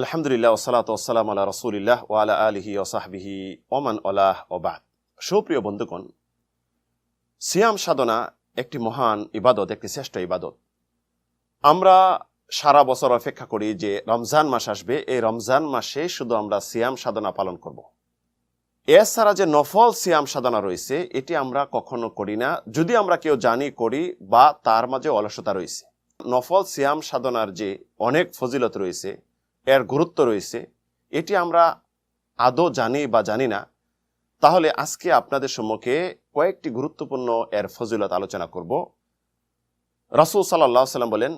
আলহামদুলিল্লাহ ওসালাত ওসালাম আল্লাহ রসুলিল্লাহ আলহি ওমান ওলাহ সুপ্রিয় বন্ধুগণ, সিয়াম সাধনা একটি মহান ইবাদত, একটি শ্রেষ্ঠ ইবাদত। আমরা সারা বছর অপেক্ষা করি যে রমজান মাস আসবে, এই রমজান মাসে শুধু আমরা সিয়াম সাধনা পালন করব। এছাড়া যে নফল সিয়াম সাধনা রয়েছে, এটি আমরা কখনো করি না। যদি আমরা কেউ জানি, করি বা তার মাঝে অলসতা রয়েছে। নফল সিয়াম সাধনার যে অনেক ফজিলত রয়েছে এর গুরুত্ব রয়েছে, এটি আমরা আদৌ জানি বা জানি না। তাহলে আজকে আপনাদের সম্মুখে কয়েকটি গুরুত্বপূর্ণ এর ফজিলত আলোচনা করব। রাসূল আলাইহি সাল্লাম বলেন,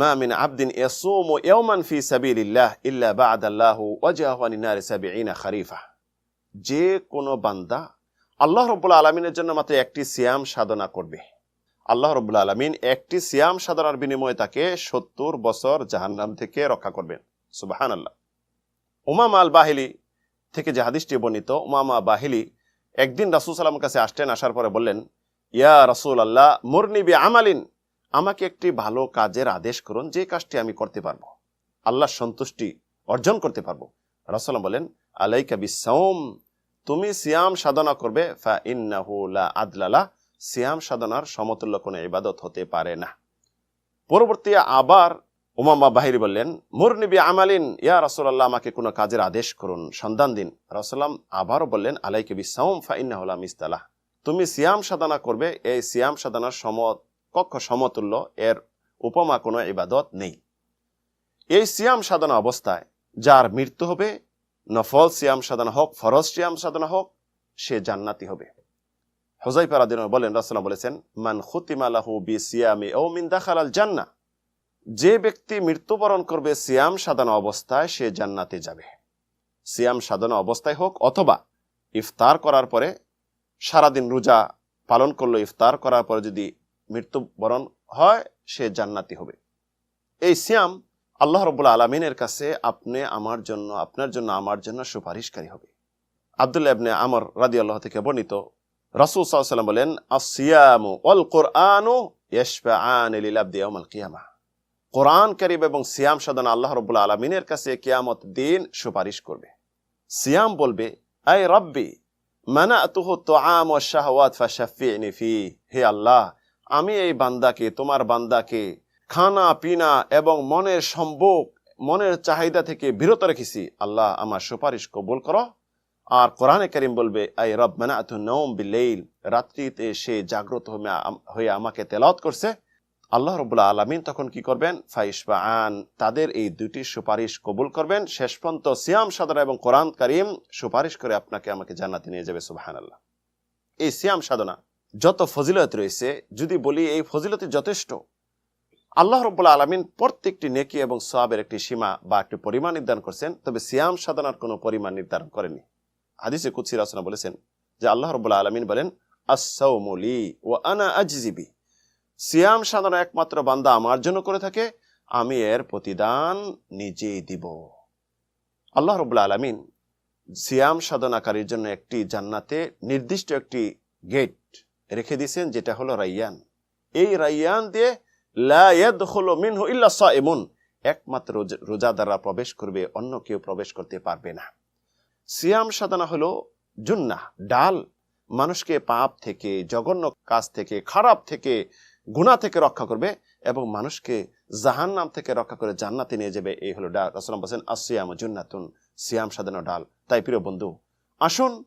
মা মিন আবদিন ইয়াসুমু ইয়াওমান ফি সাবিলিল্লাহ ইল্লা বা'দাল্লাহু ওয়াজহাহু আনিন নারি সাবিঈনা খারিফা যে কোনো বান্দা আল্লাহ রব্বুল আলমিনের জন্য মাত্র একটি সিয়াম সাধনা করবে। আল্লাহ রব্বুল আলমিন একটি সিয়াম সাধনার বিনিময়ে তাকে সত্তর বছর জাহান্নাম থেকে রক্ষা করবেন। সুবাহান আল্লাহ উমাম আল বাহিলি থেকে যে হাদিসটি বর্ণিত, উমামা বাহিলি একদিন রাসুল সাল্লামের কাছে আসতেন আসার পরে বললেন, ইয়া রাসুল আল্লাহ মুরনিবি আমালিন আমাকে একটি ভালো কাজের আদেশ করুন, যে কাজটি আমি করতে পারব। আল্লাহর সন্তুষ্টি অর্জন করতে পারব। রাসুল্লাম বলেন আলাইকা বিসৌম তুমি সিয়াম সাধনা করবে ফা ইন্নাহু লা আদলালা সিয়াম সাধনার সমতুল্য কোনো ইবাদত হতে পারে না। পরবর্তী আবার উমাম্মা বাহিরি বললেন মুরনিবি আমালিন, ইয়া রাসূলুল্লাহ, আমাকে কোনো কাজের আদেশ করুন, সন্ধান দিন। রাসূলুল্লাহ আবারও বললেন, আলাইকে বিসাউম ফা ইন্নাহু লা মিস্তালাহ তুমি সিয়াম সাধনা করবে, এই সিয়াম সাধনার সম কক্ষ সমতুল্য, এর উপমা কোনো ইবাদত নেই। এই সিয়াম সাধনা অবস্থায়, যার মৃত্যু হবে, নফল সিয়াম সাধনা হোক, ফরজ সিয়াম সাধনা হোক, সে জান্নাতি হবে। হোজাই পারাদিন বলেন রাসুল্লাহ বলেছেন, মান খুতিমালাহু বি সিয়ামি ও মিন দাখালাল জান্না যে ব্যক্তি মৃত্যুবরণ করবে সিয়াম সাধনা অবস্থায়, সে জান্নাতে যাবে। সিয়াম সাধনা অবস্থায় হোক অথবা ইফতার করার পরে সারাদিন রোজা পালন করল, ইফতার করার পরে যদি মৃত্যুবরণ হয়, সে জান্নাতি হবে। এই সিয়াম আল্লাহ রবুল্লা আলমিনের কাছে আপনি আমার জন্য, আপনার জন্য আমার জন্য সুপারিশকারী হবে। আবদুল্লাহ ইবনে আমর রাদি আল্লাহ থেকে বর্ণিত রাসুল সাল্লাম বলেন আসিয়ামু অল কোরআনু ইয়শফাআন লিল আবদি ইয়াউমাল কিয়ামা। কোরআন করিব এবং সিয়াম সাধনা আল্লাহ রবুল্লা আলমিনের কাছে কিয়ামত দিন সুপারিশ করবে। সিয়াম বলবে আই রব্বি মানা তুহ তো আম ও ফি, হে আল্লাহ, আমি এই বান্দাকে, তোমার বান্দাকে খানা, পিনা এবং মনের সম্ভোগ, মনের চাহিদা থেকে বিরত রেখেছি। আল্লাহ, আমার সুপারিশ কবুল করো। আর কোরআনে করিম বলবে আই রব মানা তু নৌম বিলেইল রাত্রিতে সে জাগ্রত হয়ে আমাকে তেলাওত করছে আল্লাহ রবুল্লাহ আলমিন তখন কি করবেন? ফাইস বা আন তাদের এই দুটি সুপারিশ কবুল করবেন। শেষ পর্যন্ত সিয়াম সাধনা এবং কোরআন করিম সুপারিশ করে আপনাকে আমাকে জান্নাতে নিয়ে যাবে সুবাহান আল্লাহ এই সিয়াম সাধনা যত ফজিলত রয়েছে, যদি বলি এই ফজিলতি যথেষ্ট, আল্লাহ রব্বুল্লাহ আলমিন প্রত্যেকটি নেকি এবং সবের একটি সীমা বা একটি পরিমাণ নির্ধারণ করছেন, তবে সিয়াম সাধনার কোনো পরিমাণ নির্ধারণ করেনি হাদিসে কুৎসি রচনা বলেছেন যে আল্লাহ রব্বুল্লাহ আলমিন বলেন আসাউমলি ও আনা আজিবি সিয়াম সাধনা একমাত্র বান্দা আমার জন্য করে থাকে, আমি এর প্রতিদান নিজেই দিব। আল্লাহ রবুল্লা আলমিন সিয়াম সাধনাকারীর জন্য একটি জান্নাতে নির্দিষ্ট একটি গেট রেখে দিয়েছেন, যেটা হলো রাইয়ান। এই রাইয়ান দিয়ে মিনহু ইল্লা এমন একমাত্র রোজাদাররা প্রবেশ করবে, অন্য কেউ প্রবেশ করতে পারবে না। সিয়াম সাধনা হলো জুন্না ডাল। মানুষকে পাপ থেকে, জঘন্য কাজ থেকে, খারাপ থেকে গুণা থেকে রক্ষা করবে এবং মানুষকে জাহান নাম থেকে রক্ষা করে জান্নাতে নিয়ে যাবে। এই হলো ডাল। রসলাম বলছেন আসিয়াম জুন্নাতুন। সিয়াম সাধনা ডাল। তাই প্রিয় বন্ধু, আসুন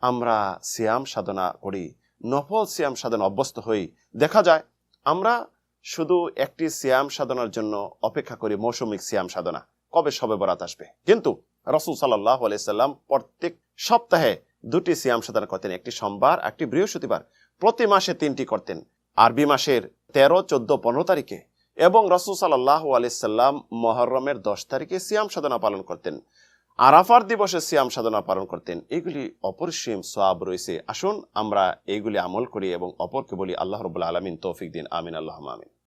আমরা সিয়াম সাধনা করি, নফল সিয়াম সাধনা অভ্যস্ত হই। দেখা যায়, আমরা শুধু একটি সিয়াম সাধনার জন্য অপেক্ষা করি, মৌসুমিক সিয়াম সাধনা। কবে সবে বরাত আসবে? কিন্তু রসুল সাল্লাহ আলাইসাল্লাম প্রত্যেক সপ্তাহে দুটি সিয়াম সাধনা করতেন। একটি সোমবার, একটি বৃহস্পতিবার। প্রতি মাসে তিনটি করতেন। আরবি মাসের তেরো, চোদ্দ, পনেরো তারিখে এবং রসুল সাল্লাহ আলাইসাল্লাম মহরমের দশ তারিখে সিয়াম সাধনা পালন করতেন। আরাফার দিবসে সিয়াম সাধনা পালন করতেন। এগুলি অপরিসীম সোয়াব রয়েছে। আসুন আমরা এইগুলি আমল করি এবং অপরকে বলি আল্লাহ রবুল্লা আলমিন তৌফিক দিন। আমিন আল্লাহ আমিন।